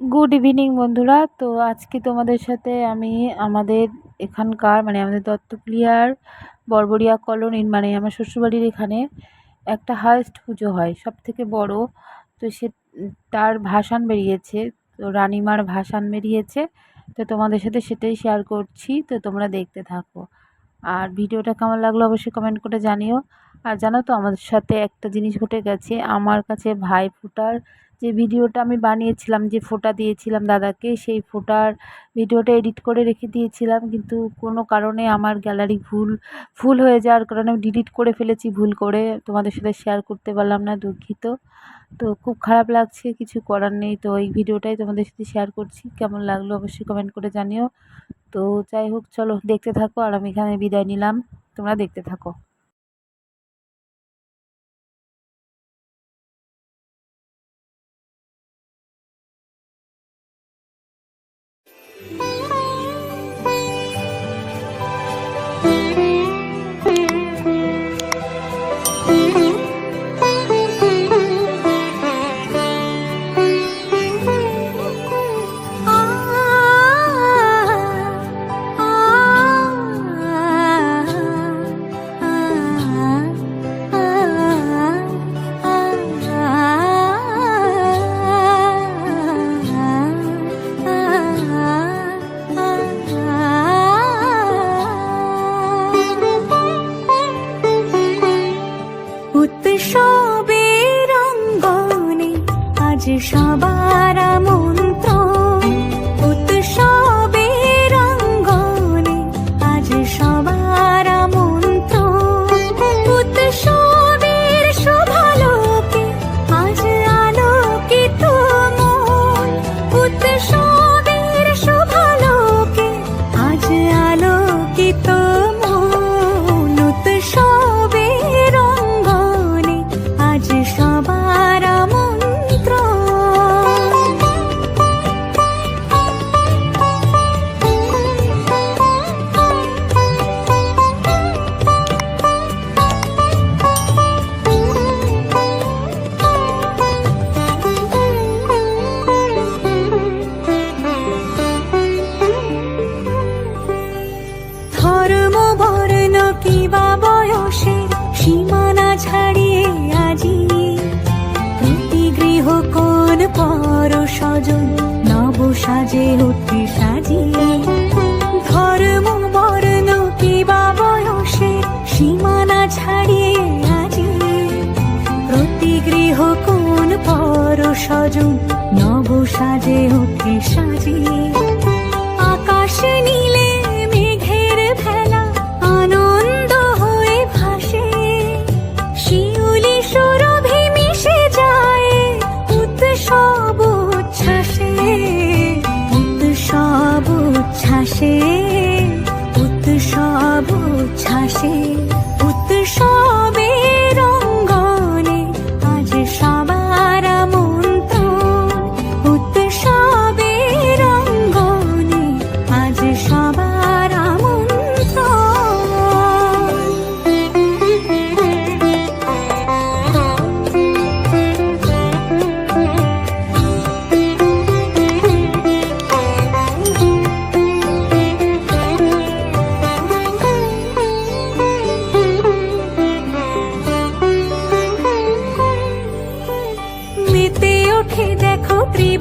Good evening বন্ধুরা। তো আজকে তোমাদের সাথে আমি আমাদের এখানকার মানে আমাদের দত্তক্লিয়ার বড়বড়িয়া কলোনির মানে আমার শ্বশুরবাড়ির এখানে একটা হায়েস্ট পুজো হয় সব থেকে বড়। তো সে, তার ভাসান বেরিয়েছে, তো রানিমার ভাসান বেরিয়েছে। তো তোমাদের সাথে সেটাই শেয়ার করছি, তো তোমরা দেখতে থাকো। আর ভিডিওটা কেমন লাগল অবশ্যই কমেন্ট করে জানিও। আর জানো তো, আমাদের সাথে একটা জিনিস ঘটে গেছে। আমার কাছে ভাই ফুটার যে ভিডিওটা আমি বানিয়েছিলাম, যে ফোঁটা দিয়েছিলাম দাদাকে, সেই ফোঁটার ভিডিওটা এডিট করে রেখে দিয়েছিলাম। কিন্তু কোনো কারণে আমার গ্যালারি ভুল ফুল হয়ে যাওয়ার কারণে আমি ডিলিট করে ফেলেছি ভুল করে। তোমাদের সাথে শেয়ার করতে পারলাম না, দুঃখিত। তো খুব খারাপ লাগছে, কিছু করার নেই। তো এই ভিডিওটাই তোমাদের সাথে শেয়ার করছি। কেমন লাগল অবশ্যই কমেন্ট করে জানিও। তো যাই হোক, চলো দেখতে থাকো। আর আমি এখানে বিদায় নিলাম। তোমরা দেখতে থাকো। উৎসবের রঙ্গনে আজ সবার স্বজন নব সাজে উঠে সাজিয়ে। ধর্ম বর্ণ কিবা বয়সে সীমানা ছাড়িয়ে আজি। প্রতি গৃহ কোন পর স্বজন নব সাজে উঠে সাজিয়ে। আকাশে নীলে উচ্ছ্বাসে উৎসব উচ্ছ্বাসে উৎসবের